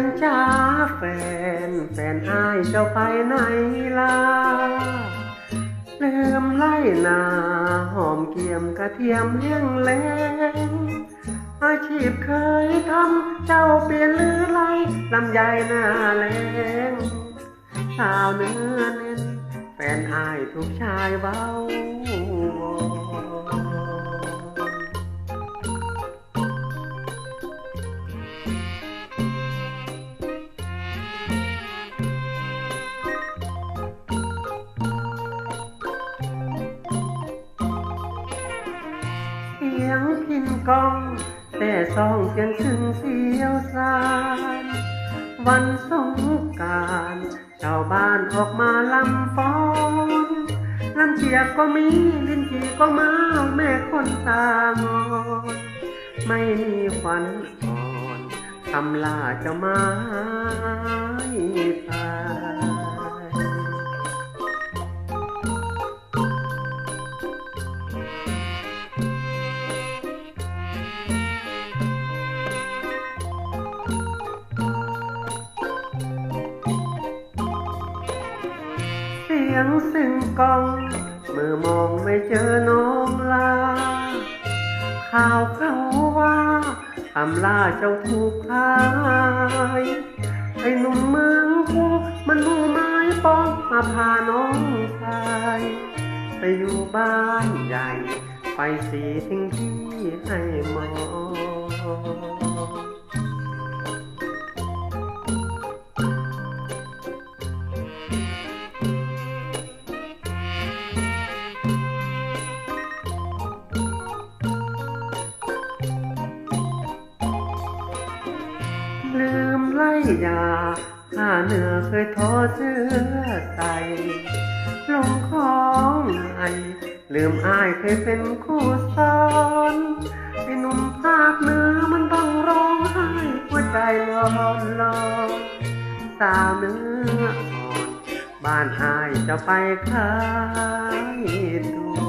นจ้าแฟน แฟนอายเจ้าไปไหนล่ะลืมไล่นาหอมเกียมกระเทียมเลี้ยงแรงอาชีพเคยทำเจ้าเปลี่ยนลือไล่ลำไยหน้าแรงสาวเนื้อเน้นแฟนอายทุกชายเบา พินกอง แต่ซองเสียงซึ่งเสียวสานวันสงการชาวบ้านออกมาลำฟ้อนลำเชียกก็มีลินจีก็มาแม่คนตางอนไม่มีขวัญอ่อนคำลาจะมา สียงซึ่งกอง เมื่อมองไม่เจอน้องลา ข่าวเขาว่าคำลาเจ้าถูกขายไอ้หนุ่มเมืองกูมันหูไม้ปองมาพาน้องชายไปอยู่บ้านใหญ่ ไปสีทิ้งที่ให้มอง ไล่ยาข้าเหนือเคยทอเสื้อใส่ลงของไอลืมอายเคยเป็นคู่สอนไอ้หนุ่มภาคเหนือมันต้องร้องไห้หัวใจลอนลอนสาวเนื้ออ่อนบ้านอายจะไปขายตัว